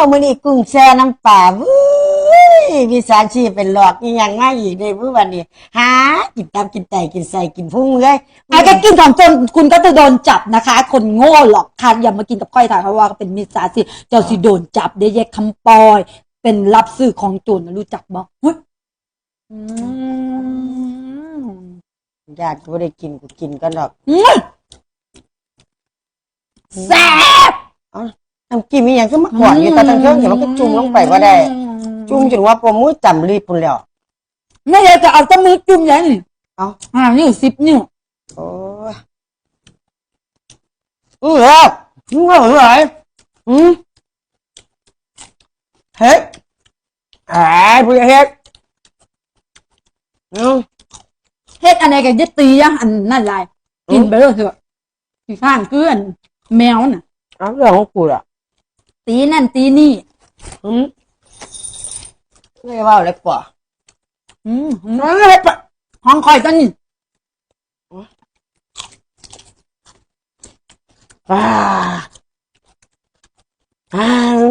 วมื้อนี้กุ้งแช่น้ำปลาวุ้ยมีสารชีพเป็นหลอกอีหยังมาอีกได้มื้อวันนี้หากินตามกินไตกินใส่กินพุงเลยไอ้แกกินของจนคุณก็จะโดนจับนะคะ คนโง่หรอกค่ะอย่ามากินกับก้อยถ่ายเพราะว่าเป็นมิจฉาชีพเจ้าสิโดนจับได้แยกคำปอย เป็นรับซื้อของโจรนะรู้จักบ่เฮ้ยอืมญาติกูบ่ได้กินกูกินกันดอก อืมแซ่บ น้ำกินมีหยังคือมาก่อนอยู่ตอนทั้งเครื่องเห็นมันก็จุ่มลงไปบ่ได้ จุ่มจนว่าปมมือจำรีบพุ่นแล้วไม่ได้จะเอาแต้มือจุ่มอยังนี้เอ้าอ่านิ้วสิบนิ้วโอ้ยอือแล้วมึงว่าอะไรอืมเฮ็ดไอ้ผู้ใหญ่เฮ็ดอืมเฮ็ดอะไรกันจะตีอะอันนั่นไรกินไปเลยเถอะที่ข้างเกลือนแมวน่ะ เอาเรื่องของกูล่ะ ตีนั่นตีนี่ อืมไม่ว่าอะไรกว่าอืมอืมเอาเฮ็ดปะห้องคอยตอนนี้อ่าอ้าว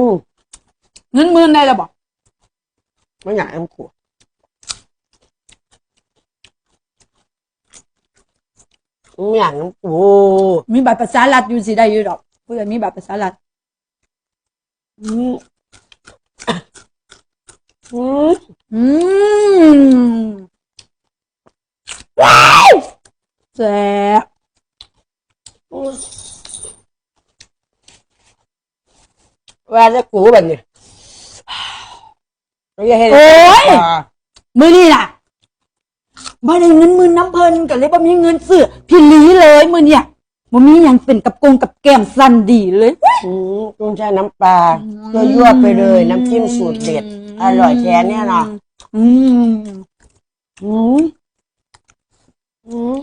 เงินหมื่นได้แล้วบอกไม่อยากให้มันกูไม่อยากน้ำกูมีบัตรประชารัฐอยู่สิได้อยู่ดอกผู้ใดมีบัตรประชารัฐ อืมอืมอืมแซ่บว่าจะกูแบบนี้ไม่อยากให้โอ้ย มือนี่ล่ะบ่ได้เงินมื่นน้ำเพลินก็เลยบ่มีเงินซื้อพี่หลีเลยมือเนี่ย บ่มีหยังเป็นกับกงกับแก้มสั้นดีเลยอืมกุ้งใช้น้ำปลาก็ยั่วๆไปเลย น้ำจิ้มสูตรเด็ด อร่อยแท้เนี่ยเนาะอืมอืมอืม